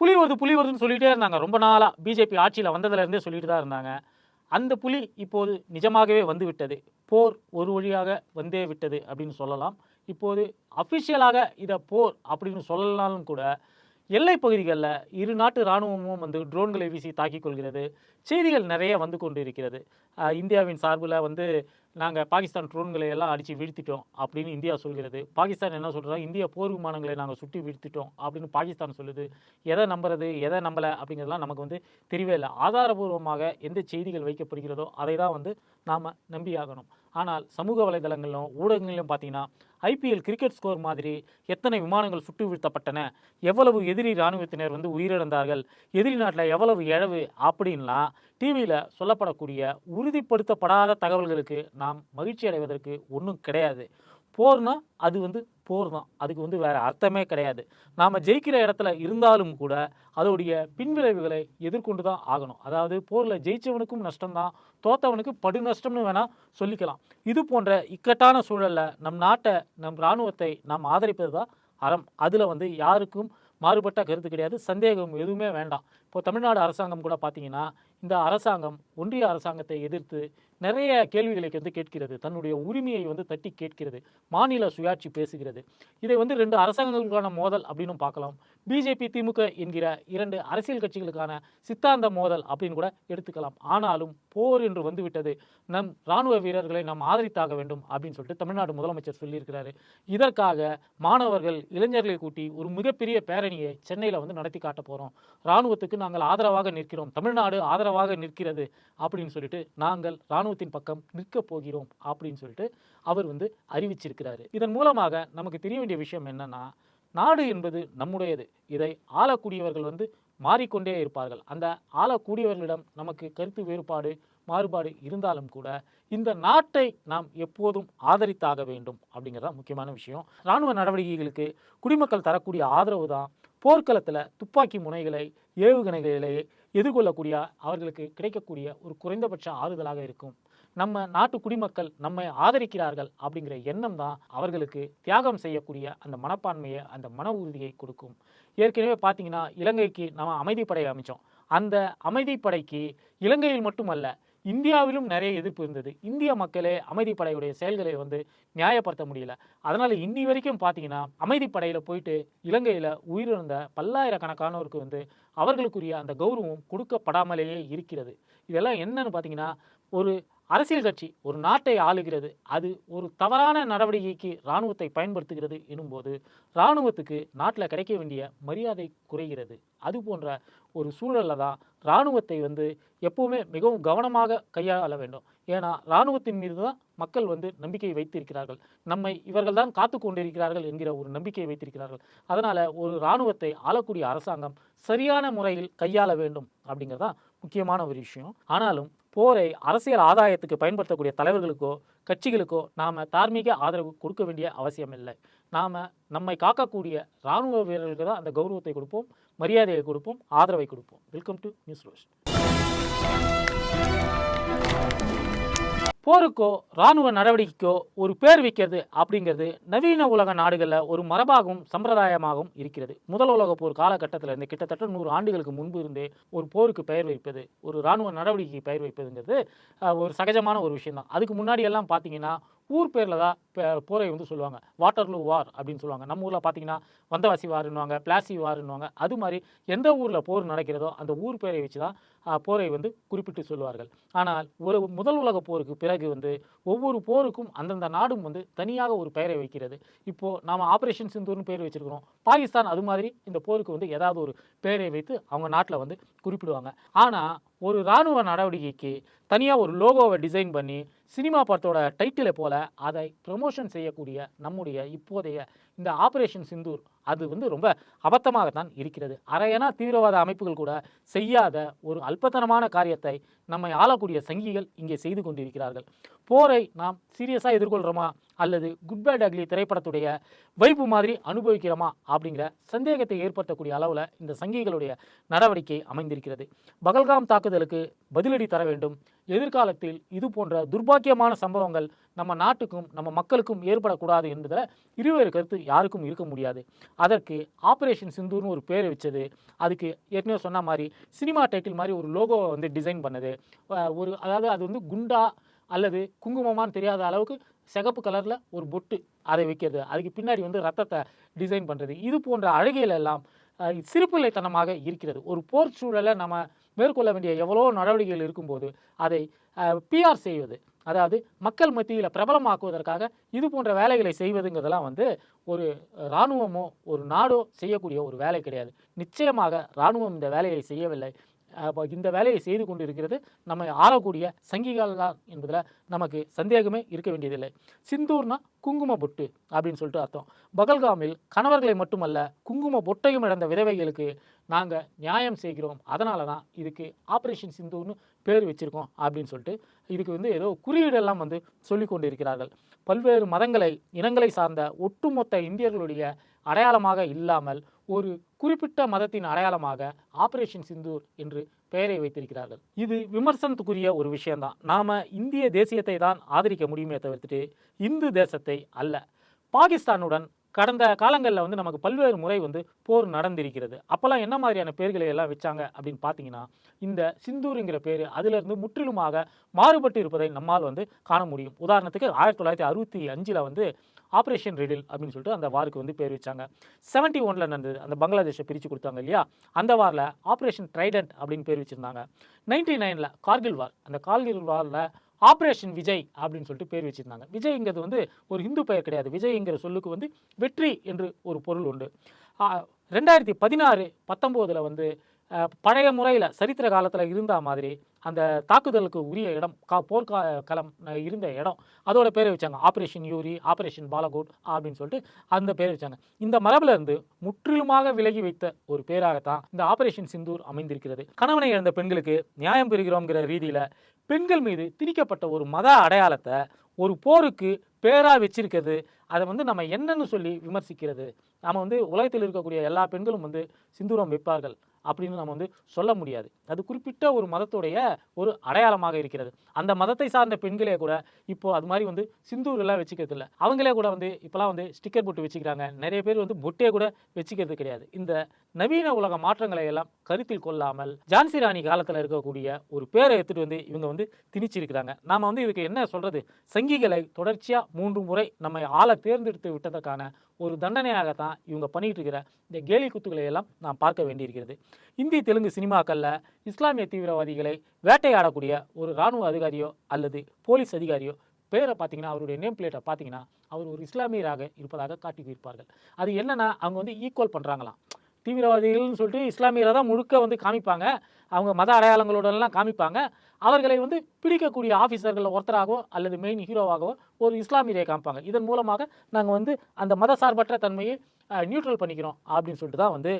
புலி வருது புலி வருதுன்னு சொல்லிட்டே இருந்தாங்க. ரொம்ப நாளாக பிஜேபி ஆட்சியில் வந்ததுலேருந்தே சொல்லிட்டு தான் இருந்தாங்க. அந்த புலி இப்போது நிஜமாகவே வந்து விட்டது போர் ஒரு வழியாக வந்தே விட்டது அப்படின்னு சொல்லலாம். இப்போது அஃபிஷியலாக இதை போர் அப்படின்னு சொல்லலாலும் கூட எல்லை பகுதிகளில் இரு நாட்டு இராணுவமும் வந்து ட்ரோன்களை வீசி தாக்கிக் கொள்கிறது. செய்திகள் நிறைய வந்து கொண்டு இருக்கிறது இந்தியாவின் சார்பில் வந்து நாங்கள் பாகிஸ்தான் ட்ரோன்களை எல்லாம் அடித்து வீழ்த்திட்டோம் அப்படின்னு இந்தியா சொல்கிறது. பாகிஸ்தான் என்ன சொல்கிறா இந்திய போர் விமானங்களை நாங்கள் சுட்டி வீழ்த்திட்டோம் அப்படின்னு பாகிஸ்தான் சொல்லுது. எதை நம்புறது எதை நம்பலை அப்படிங்கிறதுலாம் நமக்கு வந்து தெரியவே இல்லை. ஆதாரபூர்வமாக எந்த செய்திகள் வைக்கப்படுகிறதோ அதை தான் வந்து நாம் நம்பியாகணும். ஆனால் சமூக வலைதளங்களிலும் ஊடகங்களிலும் பார்த்தீங்கன்னா ஐபிஎல் கிரிக்கெட் ஸ்கோர் மாதிரி எத்தனை விமானங்கள் சுட்டு வீழ்த்தப்பட்டன எவ்வளவு எதிரி இராணுவத்தினர் வந்து உயிரிழந்தார்கள் எதிரி நாட்டில் எவ்வளவு இழவு அப்படின்லாம் டிவியில் சொல்லப்படக்கூடிய உறுதிப்படுத்தப்படாத தகவல்களுக்கு நாம் மகிழ்ச்சி அடைவதற்கு ஒன்றும் கிடையாது. போர்னால் அது வந்து போர் தான். அதுக்கு வந்து வேறு அர்த்தமே கிடையாது. நாம் ஜெயிக்கிற இடத்துல இருந்தாலும் கூட அதோடைய பின்விளைவுகளை எதிர்கொண்டு தான் ஆகணும். அதாவது போரில் ஜெயிச்சவனுக்கும் நஷ்டம்தான் தோத்தவனுக்கு படு நஷ்டம்னு வேணால் சொல்லிக்கலாம். இது போன்ற இக்கட்டான சூழலில் நம் நாட்டை நம் இராணுவத்தை நாம் ஆதரிப்பது தான் அறம். அதில் வந்து யாருக்கும் மாறுபட்ட கருத்து கிடையாது சந்தேகம் எதுவுமே வேண்டாம். இப்போ தமிழ்நாடு அரசாங்கம் கூட பார்த்தீங்கன்னா இந்த அரசாங்கம் ஒன்றிய அரசாங்கத்தை எதிர்த்து நிறைய கேள்விகளை வந்து கேட்கிறது. தன்னுடைய உரிமையை வந்து தட்டி கேட்கிறது. மாநில சுயாட்சி பேசுகிறது. இதை வந்து ரெண்டு அரசாங்கங்களுக்கான மோதல் அப்படின்னு பார்க்கலாம். பிஜேபி திமுக என்கிற இரண்டு அரசியல் கட்சிகளுக்கான சித்தாந்த மோதல் அப்படின்னு கூட எடுத்துக்கலாம். ஆனாலும் போர் என்று வந்துவிட்டது. நம் இராணுவ வீரர்களை நாம் ஆதரித்தாக வேண்டும் அப்படின்னு சொல்லிட்டு தமிழ்நாடு முதலமைச்சர் சொல்லியிருக்கிறாரு. இதற்காக மாணவர்கள் இளைஞர்களை கூட்டி ஒரு மிகப்பெரிய பேரணியை சென்னையில் வந்து நடத்தி காட்ட போகிறோம் இராணுவத்துக்கு நாங்கள் ஆதரவாக நிற்கிறோம். தமிழ்நாடு ஆதரவாக நிற்கிறது அப்படின்னு சொல்லிட்டு நாங்கள் இராணுவத்தின் பக்கம் நிற்கப் போகிறோம் அப்படின்னு சொல்லிட்டு அவர் வந்து அறிவிச்சிருக்கிறாரு. இதன் மூலமாக நமக்கு தெரிய வேண்டிய விஷயம் என்னன்னா நாடு என்பது நம்முடையது. இதை ஆளக்கூடியவர்கள் வந்து மாறிக்கொண்டே இருப்பார்கள். அந்த ஆளக்கூடியவர்களிடம் நமக்கு கருத்து வேறுபாடு மாறுபாடு இருந்தாலும் கூட இந்த நாட்டை நாம் எப்போதும் ஆதரித்தாக வேண்டும் அப்படிங்கிறது தான் முக்கியமான விஷயம். இராணுவ நடவடிக்கைகளுக்கு குடிமக்கள் தரக்கூடிய ஆதரவு தான் போர்க்களத்தில் துப்பாக்கி முனைகளை ஏவுகணைகளை எதிர்கொள்ளக்கூடிய அவர்களுக்கு கிடைக்கக்கூடிய ஒரு குறைந்தபட்ச ஆறுதலாக இருக்கும். நம்ம நாட்டு குடிமக்கள் நம்மை ஆதரிக்கிறார்கள் அப்படிங்கிற எண்ணம் தான் அவர்களுக்கு தியாகம் செய்யக்கூடிய அந்த மனப்பான்மையை அந்த மன உறுதியை கொடுக்கும். ஏற்கனவே பார்த்தீங்கன்னா இலங்கைக்கு நம்ம அமைதிப்படை அமைச்சோம். அந்த அமைதிப்படைக்கு இலங்கையில் மட்டுமல்ல இந்தியாவிலும் நிறைய எதிர்ப்பு இருந்தது. இந்திய மக்களே அமைதிப்படையுடைய செயல்களை வந்து நியாயப்படுத்த முடியல. அதனால் இன்னி வரைக்கும் பார்த்தீங்கன்னா அமைதிப்படையில் போயிட்டு இலங்கையில் உயிரிழந்த பல்லாயிரக்கணக்கானோருக்கு வந்து அவர்களுக்குரிய அந்த கௌரவம் கொடுக்கப்படாமலேயே இருக்கிறது. இதெல்லாம் என்னன்னு பார்த்தீங்கன்னா ஒரு அரசியல் கட்சி ஒரு நாட்டை ஆளுகிறது. அது ஒரு தவறான நடவடிக்கைக்கு இராணுவத்தை பயன்படுத்துகிறது எனும்போது இராணுவத்துக்கு நாட்டில் கிடைக்க வேண்டிய மரியாதை குறைகிறது. அது போன்ற ஒரு சூழலில் தான் இராணுவத்தை வந்து எப்போவுமே மிகவும் கவனமாக கையாள வேண்டும். ஏன்னா இராணுவத்தின் மீது தான் மக்கள் வந்து நம்பிக்கை வைத்திருக்கிறார்கள். நம்மை இவர்கள் தான் காத்து கொண்டிருக்கிறார்கள் என்கிற ஒரு நம்பிக்கையை வைத்திருக்கிறார்கள். அதனால் ஒரு இராணுவத்தை ஆளக்கூடிய அரசாங்கம் சரியான முறையில் கையாள வேண்டும் அப்படிங்கிறதான் முக்கியமான ஒரு விஷயம். ஆனாலும் போரை அரசியல் ஆதாயத்துக்கு பயன்படுத்தக்கூடிய தலைவர்களுக்கோ கட்சிகளுக்கோ நாம் தார்மீக ஆதரவு கொடுக்க வேண்டிய அவசியம் இல்லை. நாம் நம்மை காக்கக்கூடிய இராணுவ வீரர்களுக்கு தான் அந்த கௌரவத்தை கொடுப்போம். மரியாதையை கொடுப்போம் ஆதரவை கொடுப்போம். வெல்கம் டு நியூஸ் ரோஸ் போருக்கோ இராணுவ நடவடிக்கைக்கோ ஒரு பேர் வைக்கிறது அப்படிங்கிறது நவீன உலக நாடுகளில் ஒரு மரபாகவும் சம்பிரதாயமாகவும் இருக்கிறது. முதல் உலக போர் காலகட்டத்தில் இருந்து கிட்டத்தட்ட நூறு ஆண்டுகளுக்கு முன்பு இருந்தே ஒரு போருக்கு பெயர் வைப்பது ஒரு இராணுவ நடவடிக்கைக்கு பெயர் வைப்பதுங்கிறது ஒரு சகஜமான ஒரு விஷயம் தான் அதுக்கு முன்னாடி எல்லாம் பார்த்தீங்கன்னா ஊர் பேரில் தான் போரை வந்து சொல்லுவாங்க. வாட்டர்லூ வார் அப்படின்னு சொல்லுவாங்க. நம்ம ஊரில் பார்த்தீங்கன்னா வந்தவாசி வாருன்னுவாங்க பிளாசி வாருன்னுவாங்க. அது மாதிரி எந்த ஊரில் போர் நடக்கிறதோ அந்த ஊர் பேரை வச்சு தான் போரை வந்து குறிப்பிட்டு சொல்லுவார்கள். ஆனால் ஒரு முதல் உலக போருக்கு பிறகு வந்து ஒவ்வொரு போருக்கும் அந்தந்த நாடும் வந்து தனியாக ஒரு பெயரை வைக்கிறது. இப்போது நாம் ஆப்ரேஷன் சிந்தூர்னு பேர் வச்சிருக்கிறோம். பாகிஸ்தான் அது மாதிரி இந்த போருக்கு வந்து ஏதாவது ஒரு பெயரை வைத்து அவங்க நாட்டில் வந்து குறிப்பிடுவாங்க. ஆனால் ஒரு இராணுவ நடவடிக்கைக்கு தனியாக ஒரு லோகோவை டிசைன் பண்ணி சினிமா படத்தோட டைட்டிலை போல அதை ப்ரமோஷன் செய்யக்கூடிய நம்முடைய இப்போதைய இந்த ஆப்ரேஷன் சிந்தூர் அது வந்து ரொம்ப அபத்தமாகத்தான் இருக்கிறது. அரையனா தீவிரவாத அமைப்புகள் கூட செய்யாத ஒரு அல்பத்தனமான காரியத்தை நம்மை ஆளக்கூடிய சங்கிகள் இங்கே செய்து கொண்டிருக்கிறார்கள். போரை நாம் சீரியஸாக எதிர்கொள்கிறோமா அல்லது குட் பேட் அக்லி திரைப்படத்துடைய வைப்பு மாதிரி அனுபவிக்கிறோமா? அப்படிங்கிற சந்தேகத்தை ஏற்படுத்தக்கூடிய அளவில் இந்த சங்கிகளுடைய நடவடிக்கை அமைந்திருக்கிறது. பகல்காம் தாக்குதலுக்கு பதிலடி தர வேண்டும். எதிர்காலத்தில் இது போன்ற துர்பாக்கியமான சம்பவங்கள் நம்ம நாட்டுக்கும் நம்ம மக்களுக்கும் ஏற்படக்கூடாது என்பதில் இருவேறு கருத்து யாருக்கும் இருக்க முடியாது. அதற்கு ஆப்ரேஷன் சிந்தூர்னு ஒரு பேர் வச்சது. அதுக்கு ஏற்கனவே சொன்ன மாதிரி சினிமா டைட்டில் மாதிரி ஒரு லோகோவை வந்து டிசைன் பண்ணது. ஒரு அதாவது அது வந்து குண்டா அல்லது குங்குமமான்னு தெரியாத அளவுக்கு சிகப்பு கலரில் ஒரு பொட்டு அதை வைக்கிறது. அதுக்கு பின்னாடி வந்து ரத்தத்தை டிசைன் பண்ணுறது இது போன்ற அழகியல் எல்லாம் அஹ், சிறுபிள்ளைத்தனமாக இருக்கிறது. ஒரு போர் சூழலை நம்ம மேற்கொள்ள வேண்டிய எவ்வளோ நடவடிக்கைகள் இருக்கும்போது அதை பிஆர் செய்வது அதாவது மக்கள் மத்தியில் பிரபலமாக்குவதற்காக இது போன்ற வேலைகளை செய்வதுங்கிறதெல்லாம் வந்து ஒரு இராணுவமோ ஒரு நாடோ செய்யக்கூடிய ஒரு வேலை கிடையாது. நிச்சயமாக இராணுவம் இந்த வேலையை செய்யவில்லை. இந்த வேலையை செய்து கொண்டு இருக்கிறது நம்ம ஆளக்கூடிய சங்கிகள் தான் என்பதில் நமக்கு சந்தேகமே இருக்க வேண்டியதில்லை. சிந்தூர்னா குங்கும பொட்டு அப்படின்னு சொல்லிட்டு அர்த்தம். பகல்காமில் கணவர்களை மட்டுமல்ல குங்கும பொட்டையும் இழந்த விதவைகளுக்கு நாங்கள் நியாயம் செய்கிறோம். அதனால தான் இதுக்கு ஆப்ரேஷன் சிந்தூர்னு பேர் வச்சுருக்கோம் அப்படின்னு சொல்லிட்டு இதுக்கு வந்து ஏதோ குறியீடெல்லாம் வந்து சொல்லி கொண்டு இருக்கிறார்கள் பல்வேறு மதங்களை இனங்களை சார்ந்த ஒட்டுமொத்த இந்தியர்களுடைய அடையாளமாக இல்லாமல் ஒரு குறிப்பிட்ட மதத்தின் அடையாளமாக ஆபரேஷன் சிந்தூர் என்று பெயரை வைத்திருக்கிறார்கள். இது விமர்சனத்துக்குரிய ஒரு விஷயம்தான். நாம் இந்திய தேசியத்தை தான் ஆதரிக்க முடியுமே தவிர்த்துட்டு இந்து தேசத்தை அல்ல பாகிஸ்தானுடன் கடந்த காலங்களில் வந்து நமக்கு பல்வேறு முறை வந்து போர் நடந்திருக்கிறது. அப்போல்லாம் என்ன மாதிரியான பேர்களை எல்லாம் வச்சாங்க அப்படின்னு பார்த்தீங்கன்னா இந்த சிந்தூருங்கிற பேர் அதிலிருந்து முற்றிலுமாக மாறுபட்டு இருப்பதை நம்மால் வந்து காண முடியும். உதாரணத்துக்கு ஆயிரத்தி தொள்ளாயிரத்தி அறுபத்தி அஞ்சில் வந்து ஆப்ரேஷன் ரெடில் அப்படின்னு சொல்லிட்டு அந்த வாருக்கு வந்து பேர் வச்சாங்க. செவன்ட்டி ஒனில் நடந்தது அந்த பங்களாதேஷை பிரித்து கொடுத்தாங்க இல்லையா? அந்த வாரில் ஆப்ரேஷன் ட்ரைடன்ட் அப்படின்னு பேர் வச்சுருந்தாங்க. நைன்டி நைனில் கார்கில் வார் அந்த கார்கில் வாரில் ஆப்ரேஷன் விஜய் அப்படின்னு சொல்லிட்டு பேர் வச்சுருந்தாங்க. விஜய்ங்கிறது வந்து ஒரு இந்து பெயர் கிடையாது. விஜய்ங்கிற சொல்லுக்கு வந்து வெற்றி என்று ஒரு பொருள் உண்டு. ரெண்டாயிரத்தி பதினாறு பத்தொம்போதில் வந்து பழைய முறையில் சரித்திர காலத்தில் இருந்தா மாதிரி அந்த தாக்குதலுக்கு உரிய இடம் கா போர்க்கா களம் இருந்த இடம் அதோட பேரை வச்சாங்க. ஆப்ரேஷன் யூரி ஆப்ரேஷன் பாலகோட் அப்படின்னு சொல்லிட்டு அந்த பேர் வச்சாங்க. இந்த மரபுல இருந்து முற்றிலுமாக விலகி வைத்த ஒரு பேராகத்தான் இந்த ஆப்ரேஷன் சிந்தூர் அமைந்திருக்கிறது. கணவனை இழந்த பெண்களுக்கு நியாயம் பெறுகிறோங்கிற ரீதியில் பெண்கள் மீது திணிக்கப்பட்ட ஒரு மத அடையாளத்தை ஒரு போருக்கு பேராக வச்சிருக்கிறது. அதை வந்து நம்ம என்னன்னு சொல்லி விமர்சிக்கிறது. நம்ம வந்து உலகத்தில் இருக்கக்கூடிய எல்லா பெண்களும் வந்து சிந்தூரம் வைப்பார்கள் அப்படின்னு நம்ம வந்து சொல்ல முடியாது. அது குறிப்பிட்ட ஒரு மதத்துடைய ஒரு அடையாளமாக இருக்கிறது. அந்த மதத்தை சார்ந்த பெண்களே கூட இப்போ அது மாதிரி வந்து சிந்தூர் எல்லாம் வச்சுக்கிறது இல்லை. அவங்களே கூட வந்து இப்போலாம் வந்து ஸ்டிக்கர் போட்டு வச்சுக்கிறாங்க. நிறைய பேர் வந்து பொட்டே கூட வச்சுக்கிறது கிடையாது. இந்த நவீன உலக மாற்றங்களை எல்லாம் கருத்தில் கொள்ளாமல் ஜான்சி ராணி காலத்தில் இருக்கக்கூடிய ஒரு பேரை எடுத்துகிட்டு வந்து இவங்க வந்து திணிச்சிருக்கிறாங்க. நாம் வந்து இதுக்கு என்ன சொல்கிறது சங்கிகளை தொடர்ச்சியாக மூன்று முறை நம்மை ஆள தேர்ந்தெடுத்து விட்டதற்கான ஒரு தண்டனையாகத்தான் இவங்க பண்ணிகிட்டு இருக்கிற இந்த கேலி குத்துக்களை எல்லாம் நாம் பார்க்க வேண்டியிருக்கிறது. இந்தி தெலுங்கு சினிமாக்களில் இஸ்லாமிய தீவிரவாதிகளை வேட்டையாடக்கூடிய ஒரு இராணுவ அதிகாரியோ அல்லது போலீஸ் அதிகாரியோ பேரை பார்த்தீங்கன்னா அவருடைய நேம் பிளேட்டை பார்த்தீங்கன்னா அவர் ஒரு இஸ்லாமியராக இருப்பதாக காட்டி இருப்பார்கள் அது என்னென்னா அவங்க வந்து ஈக்குவல் பண்ணுறாங்களாம் தீவிரவாதிகள்னு சொல்லிட்டு இஸ்லாமியரை தான் முழுக்க வந்து காமிப்பாங்க. அவங்க மத அடையாளங்களோடலாம் காமிப்பாங்க. அவர்களை வந்து பிடிக்கக்கூடிய ஆஃபீஸர்களில் ஒருத்தராகவோ அல்லது மெயின் ஹீரோவாகவோ ஒரு இஸ்லாமியரை காமிப்பாங்க. இதன் மூலமாக நாங்கள் வந்து அந்த மத சார்பற்ற தன்மையை நியூட்ரல் பண்ணிக்கிறோம் அப்படின்னு சொல்லிட்டு தான் வந்து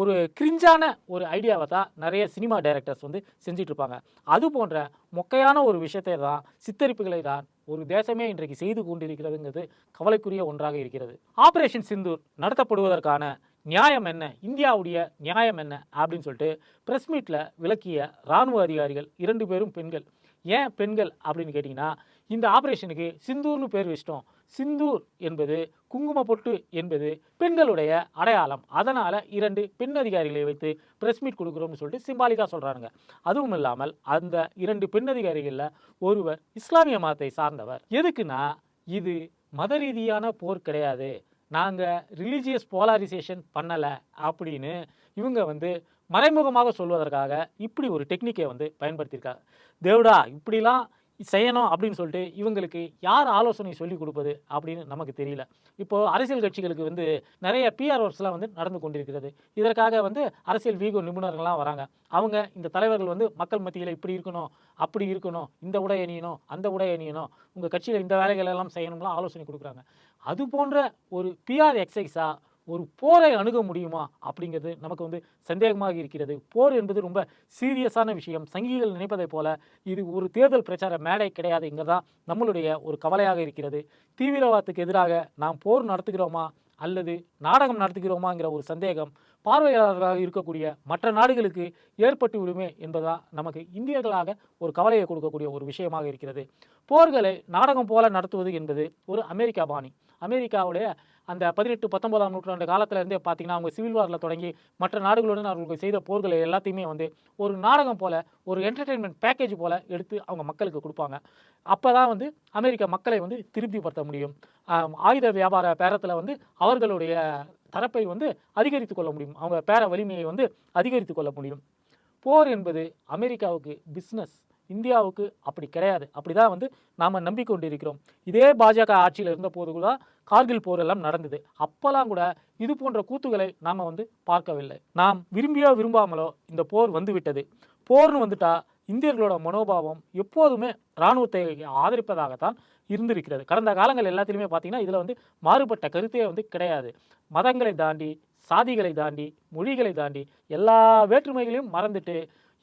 ஒரு கிரிஞ்சான ஒரு ஐடியாவை தான் நிறைய சினிமா டைரக்டர்ஸ் வந்து செஞ்சிட்ருப்பாங்க. அது போன்ற மொக்கையான ஒரு விஷயத்தை தான் சித்தரிப்புகளை தான் ஒரு தேசமே இன்றைக்கு செய்து கொண்டிருக்கிறதுங்கிறது கவலைக்குரிய ஒன்றாக இருக்கிறது. ஆபரேஷன் சிந்தூர் நடத்தப்படுவதற்கான நியாயம் என்ன? இந்தியாவுடைய நியாயம் என்ன? அப்படின்னு சொல்லிட்டு ப்ரெஸ் மீட்டில் விளக்கிய இராணுவ அதிகாரிகள் இரண்டு பேரும் பெண்கள். ஏன் பெண்கள் அப்படின்னு கேட்டிங்கன்னா இந்த ஆப்ரேஷனுக்கு சிந்தூர்னு பேர் வச்சிட்டோம். சிந்தூர் என்பது குங்கும பொட்டு என்பது பெண்களுடைய அடையாளம். அதனால் இரண்டு பெண் அதிகாரிகளை வைத்து ப்ரெஸ் மீட் கொடுக்குறோம்னு சொல்லிட்டு சிம்பாலிக்காக சொல்கிறாங்க அதுவும் இல்லாமல் அந்த இரண்டு பெண் அதிகாரிகளில் ஒருவர் இஸ்லாமிய மதத்தை சார்ந்தவர். எதுக்குன்னா இது மத ரீதியான போர் கிடையாது. நாங்கள் ரிலீஜியஸ் போலாரிசேஷன் பண்ணலை அப்படின்னு இவங்க வந்து மறைமுகமாக சொல்வதற்காக இப்படி ஒரு டெக்னிக்கை வந்து பயன்படுத்தியிருக்காங்க. தேவடா இப்படிலாம் செய்யணும் அப்படின்னு சொல்லிட்டு இவங்களுக்கு யார் ஆலோசனை சொல்லி கொடுப்பது அப்படின்னு நமக்கு தெரியல. இப்போது அரசியல் கட்சிகளுக்கு வந்து நிறைய பிஆர் ஒர்க்ஸ்லாம் வந்து நடந்து கொண்டிருக்கிறது. இதற்காக வந்து அரசியல் வீகோ நிபுணர்கள்லாம் வராங்க. அவங்க இந்த தலைவர்கள் வந்து மக்கள் மத்தியில் இப்படி இருக்கணும் அப்படி இருக்கணும் இந்த உடை அணியணும் அந்த உடை அணியணும் உங்கள் கட்சியில் இந்த வேலைகள் எல்லாம் செய்யணும்லாம் ஆலோசனை கொடுக்குறாங்க. அது போன்ற ஒரு பிஆர் எக்ஸசைஸாக ஒரு போரை அணுக முடியுமா அப்படிங்கிறது நமக்கு வந்து சந்தேகமாக இருக்கிறது. போர் என்பது ரொம்ப சீரியஸான விஷயம். சங்கிகள் நினைப்பதைப் போல இது ஒரு தேர்தல் பிரச்சார மேடை கிடையாதுங்கிறதான் நம்மளுடைய ஒரு கவலையாக இருக்கிறது. தீவிரவாதத்துக்கு எதிராக நாம் போர் நடத்துகிறோமா அல்லது நாடகம் நடத்துகிறோமாங்கிற ஒரு சந்தேகம் பார்வையாளர்களாக இருக்கக்கூடிய மற்ற நாடுகளுக்கு ஏற்பட்டு விடுமே என்பதுதான் நமக்கு இந்தியர்களாக ஒரு கவலையை கொடுக்கக்கூடிய ஒரு விஷயமாக இருக்கிறது. போர்களை நாடகம் போல நடத்துவது என்பது ஒரு அமெரிக்கா பாணி. அமெரிக்காவுடைய அந்த பதினெட்டு பத்தொன்பதாம் நூற்றாண்டு காலத்தில் இருந்தே பார்த்தீங்கன்னா அவங்க சிவில் வாரில் தொடங்கி மற்ற நாடுகளுடன் அவர்களுக்கு செய்த போர்களை எல்லாத்தையுமே வந்து ஒரு நாடகம் போல் ஒரு என்டர்டெயின்மெண்ட் பேக்கேஜ் போல் எடுத்து அவங்க மக்களுக்கு கொடுப்பாங்க. அப்போ தான் வந்து அமெரிக்க மக்களை வந்து திருப்திப்படுத்த முடியும். ஆயுத வியாபார பேரத்தில் வந்து அவர்களுடைய தரப்பை வந்து அதிகரித்து கொள்ள முடியும். அவங்க பேர வலிமையை வந்து அதிகரித்து கொள்ள முடியும். போர் என்பது அமெரிக்காவுக்கு பிஸ்னஸ் இந்தியாவுக்கு அப்படி கிடையாது. அப்படிதான் வந்து நாம் நம்பிக்கொண்டிருக்கிறோம். இதே பாஜக ஆட்சியில் இருந்த போது கூட கார்கில் போர் எல்லாம் நடந்தது. அப்போல்லாம் கூட இது போன்ற கூத்துகளை நாம் வந்து பார்க்கவில்லை. நாம் விரும்பியோ விரும்பாமலோ இந்த போர் வந்துவிட்டது. போர்னு வந்துட்டா இந்தியர்களோட மனோபாவம் எப்போதுமே இராணுவத்தை ஆதரிப்பதாகத்தான் இருந்திருக்கிறது. கடந்த காலங்கள் எல்லாத்திலுமே பார்த்தீங்கன்னா இதில் வந்து மாறுபட்ட கருத்தே வந்து கிடையாது. மதங்களை தாண்டி சாதிகளை தாண்டி மொழிகளை தாண்டி எல்லா வேற்றுமைகளையும் மறந்துட்டு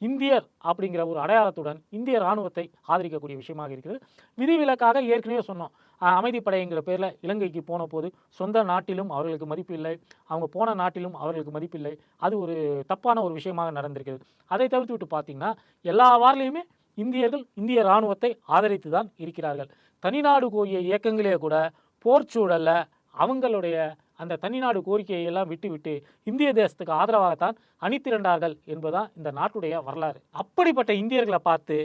இந்தியர் அப்படிங்கிற ஒரு அடையாளத்துடன் இந்திய இராணுவத்தை ஆதரிக்கக்கூடிய விஷயமாக இருக்கிறது. விதிவிலக்காக ஏற்கனவே சொன்னோம். அமைதிப்படைங்கிற பேரில் இலங்கைக்கு போன போது சொந்த நாட்டிலும் அவர்களுக்கு மதிப்பு இல்லை அவங்க போன நாட்டிலும் அவர்களுக்கு மதிப்பு இல்லை அது ஒரு தப்பான ஒரு விஷயமாக நடந்திருக்கிறது. அதை தவிர்த்து விட்டு பார்த்தீங்கன்னா எல்லா வாரிலையுமே இந்தியர்கள் இந்திய இராணுவத்தை ஆதரித்து தான் இருக்கிறார்கள். தனிநாடு கோரிய இயக்கங்களே கூட போர்ச்சூழல்ல அவங்களுடைய அந்த தனிநாடு கோரிக்கையை எல்லாம் விட்டுவிட்டு இந்திய தேசத்துக்கு ஆதரவாகத்தான் அணித்திரண்டார்கள் என்பதுதான் இந்த நாட்டுடைய வரலாறு. அப்படிப்பட்ட இந்தியர்களை பார்த்து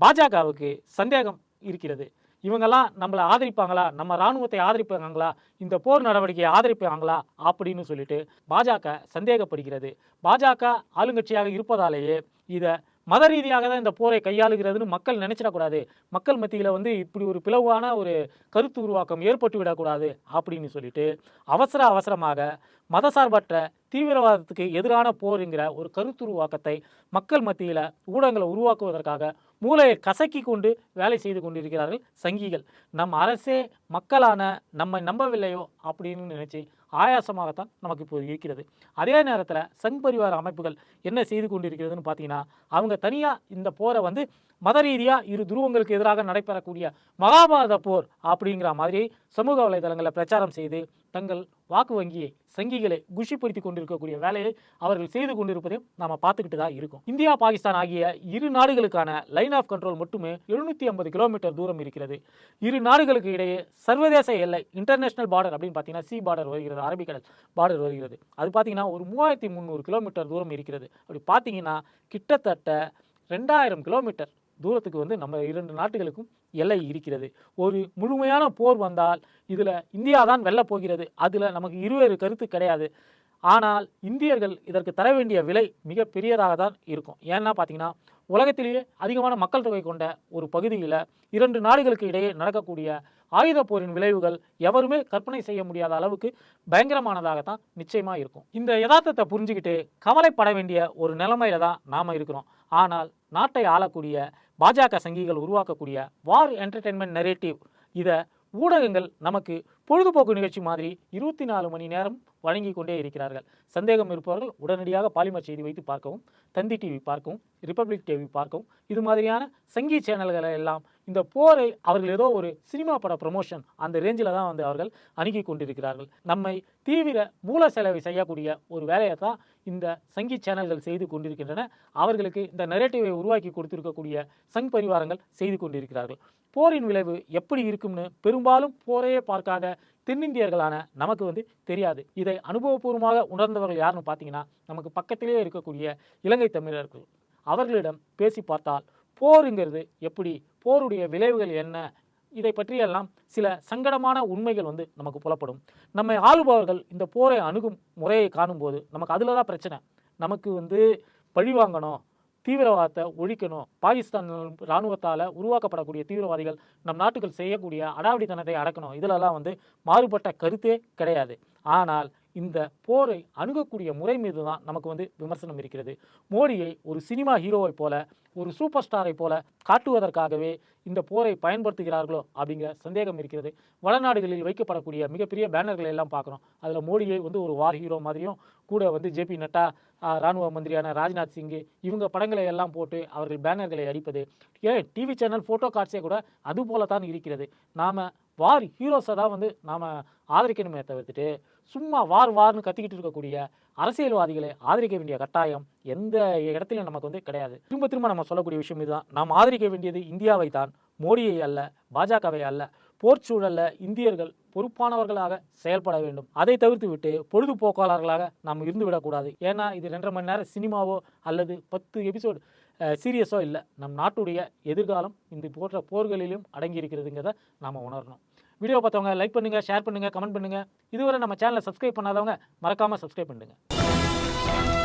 பாஜகவுக்கு சந்தேகம் இருக்கிறது. இவங்கெல்லாம் நம்மளை ஆதரிப்பாங்களா? நம்ம இராணுவத்தை ஆதரிப்பாங்களா? இந்த போர் நடவடிக்கையை ஆதரிப்பாங்களா? அப்படின்னு சொல்லிட்டு பாஜக சந்தேகப்படுகிறது. பாஜக ஆளுங்கட்சியாக இருப்பதாலேயே இதை மத ரீதியாக தான் இந்த போரை கையாளுகிறதுன்னு மக்கள் நினைச்சிடக்கூடாது. மக்கள் மத்தியில் வந்து இப்படி ஒரு பிளவான ஒரு கருத்து உருவாக்கம் ஏற்பட்டு விடக்கூடாது அப்படின்னு சொல்லிட்டு அவசர அவசரமாக மதசார்பற்ற தீவிரவாதத்துக்கு எதிரான போருங்கிற ஒரு கருத்துருவாக்கத்தை மக்கள் மத்தியில் ஊடகங்களை உருவாக்குவதற்காக மூளையை கசக்கி கொண்டு வேலை செய்து கொண்டிருக்கிறார்கள் சங்கிகள். நம் அரசே மக்களான நம்மை நம்பவில்லையோ அப்படின்னு நினைச்சு ஆயாசமாகத்தான் நமக்கு இப்போது இருக்கிறது. அதே நேரத்தில் சங் பரிவார அமைப்புகள் என்ன செய்து கொண்டிருக்கிறதுன்னு பார்த்தீங்கன்னா அவங்க தனியாக இந்த போரை வந்து மத ரீதியாக இரு துருவங்களுக்கு எதிராக நடைபெறக்கூடிய மகாபாரத போர் அப்படிங்கிற மாதிரி சமூக வலைதளங்களில் பிரச்சாரம் செய்து தங்கள் வாக்கு வங்கியை சங்கிகளை குஷிப்படுத்தி கொண்டிருக்கக்கூடிய வேலையை அவர்கள் செய்து கொண்டிருப்பதையும் நாம் பார்த்துக்கிட்டு தான் இருக்கும். இந்தியா பாகிஸ்தான் ஆகிய இரு நாடுகளுக்கான லைன் ஆஃப் கண்ட்ரோல் மட்டுமே எழுநூற்றி ஐம்பது கிலோமீட்டர் தூரம் இருக்கிறது. இரு நாடுகளுக்கு இடையே சர்வதேச எல்லை இன்டர்நேஷனல் பார்டர் அப்படின்னு பார்த்தீங்கன்னா சி பார்டர் வருகிறது அரபிக்கடல் பார்டர் வருகிறது. அது பார்த்தீங்கன்னா ஒரு மூவாயிரத்தி முந்நூறு கிலோமீட்டர் தூரம் இருக்கிறது. அப்படி பார்த்தீங்கன்னா கிட்டத்தட்ட ரெண்டாயிரம் கிலோமீட்டர் தூரத்துக்கு வந்து நம்ம இரண்டு நாட்டுகளுக்கும் எல்லை இருக்கிறது. ஒரு முழுமையான போர் வந்தால் இதில் இந்தியா தான் வெல்லப் போகிறது. அதில் நமக்கு இருவேறு கருத்து கிடையாது. ஆனால் இந்தியர்கள் இதற்கு தர வேண்டிய விலை மிக பெரியதாக தான் இருக்கும். ஏன்னா பார்த்தீங்கன்னா உலகத்திலேயே அதிகமான மக்கள் தொகை கொண்ட ஒரு பகுதியில் இரண்டு நாடுகளுக்கு இடையே நடக்கக்கூடிய ஆயுத போரின் விளைவுகள் எவருமே கற்பனை செய்ய முடியாத அளவுக்கு பயங்கரமானதாகத்தான் நிச்சயமாக இருக்கும். இந்த யதார்த்தத்தை புரிஞ்சுக்கிட்டு கவலைப்பட வேண்டிய ஒரு நிலைமையில தான் நாம் இருக்கிறோம். ஆனால் நாட்டை ஆளக்கூடிய பாஜக சங்கிகள் உருவாக்கக்கூடிய வார் என்டர்டெயின்மெண்ட் நெரேட்டிவ் இதை ஊடகங்கள் நமக்கு பொழுதுபோக்கு நிகழ்ச்சி மாதிரி இருபத்தி நாலு மணி நேரம் வழங்கி கொண்டே இருக்கிறார்கள். சந்தேகம் இருப்பவர்கள் உடனடியாக பாலிமர் செய்தி வைத்து பார்க்கவும் தந்தி டிவி பார்க்கவும் ரிப்பப்ளிக் டிவி பார்க்கவும். இது மாதிரியான சங்கி சேனல்களை எல்லாம் இந்த போரை அவர்கள் ஏதோ ஒரு சினிமா பட ப்ரமோஷன் அந்த ரேஞ்சில் தான் வந்து அவர்கள் அணுகி கொண்டிருக்கிறார்கள். நம்மை தீவிர மூல செலவை செய்யக்கூடிய ஒரு வேலையை தான் இந்த சங்கி சேனல்கள் செய்து கொண்டிருக்கின்றன. அவர்களுக்கு இந்த நெரேட்டிவை உருவாக்கி கொடுத்திருக்கக்கூடிய சங் பரிவாரங்கள் செய்து கொண்டிருக்கிறார்கள். போரின் விளைவு எப்படி இருக்கும்னு பெரும்பாலும் போரையே பார்க்காத தென்னிந்தியர்களான நமக்கு வந்து தெரியாது. இதை அனுபவபூர்வமாக உணர்ந்தவர்கள் யாருன்னு பார்த்தீங்கன்னா நமக்கு பக்கத்திலேயே இருக்கக்கூடிய இலங்கை தமிழர்கள். அவர்களிடம் பேசி பார்த்தால் போருங்கிறது எப்படி போருடைய விளைவுகள் என்ன இதை பற்றியெல்லாம் சில சங்கடமான உண்மைகள் வந்து நமக்கு புலப்படும். நம்மை ஆளுபவர்கள் இந்த போரை அணுகும் முறையை காணும்போது நமக்கு அதில் தான் பிரச்சனை. நமக்கு வந்து பழி வாங்கணும் தீவிரவாதத்தை ஒழிக்கணும். பாகிஸ்தான் இராணுவத்தால் உருவாக்கப்படக்கூடிய தீவிரவாதிகள் நம் நாட்டுகள் செய்யக்கூடிய அடாவடித்தனத்தை அடக்கணும். இதிலெல்லாம் வந்து மாறுபட்ட கருத்தே கிடையாது. ஆனால் இந்த போரை அணுகக்கூடிய முறை மீது தான் நமக்கு வந்து விமர்சனம் இருக்கிறது. மோடியை ஒரு சினிமா ஹீரோவை போல ஒரு சூப்பர் ஸ்டாரை போல காட்டுவதற்காகவே இந்த போரை பயன்படுத்துகிறார்களோ அப்படிங்கிற சந்தேகம் இருக்கிறது. வடநாடுகளில் வைக்கப்படக்கூடிய மிகப்பெரிய பேனர்களை எல்லாம் பார்க்குறோம். அதில் மோடியை வந்து ஒரு வார் ஹீரோ மாதிரியும் கூட வந்து ஜேபி நட்டா ராணுவ மந்திரியான ராஜ்நாத் சிங் இவங்க படங்களை எல்லாம் போட்டு அவர்கள் பேனர்களை அடிப்பது. ஏன் டிவி சேனல் ஃபோட்டோ கார்ட்ஸே கூட அது போல தான் இருக்கிறது. நாம் வார் ஹீரோஸை தான் வந்து நாம் ஆதரிக்கணுமே தவிர்த்துட்டு சும்மா வார் வார்னு கத்திக்கிட்டு இருக்கக்கூடிய அரசியல்வாதிகளை ஆதரிக்க வேண்டிய கட்டாயம் எந்த இடத்துலையும் நமக்கு வந்து கிடையாது. திரும்ப திரும்ப நம்ம சொல்லக்கூடிய விஷயம் இதுதான். நாம் ஆதரிக்க வேண்டியது இந்தியாவை தான் மோடியை அல்ல பாஜகவை அல்ல போர் சூழலில் இந்தியர்கள் பொறுப்பானவர்களாக செயல்பட வேண்டும். அதை தவிர்த்து விட்டு பொழுதுபோக்காளர்களாக நாம் இருந்து விடக்கூடாது ஏன்னா இது ரெண்டரை மணி நேரம் சினிமாவோ அல்லது பத்து எபிசோடு சீரியஸோ இல்லை. நம் நாட்டுடைய எதிர்காலம் இந்த போன்ற போர்களிலும் அடங்கி இருக்கிறதுங்கிறத நாம் உணரணும். வீடியோ பார்த்தவங்க லைக் பண்ணுங்கள் ஷேர் பண்ணுங்கள் கமெண்ட் பண்ணுங்கள் இதுவரை நம்ம சேனலை சப்ஸ்கிரைப் பண்ணாதவங்க மறக்காமல் சப்ஸ்கிரைப் பண்ணுங்கள்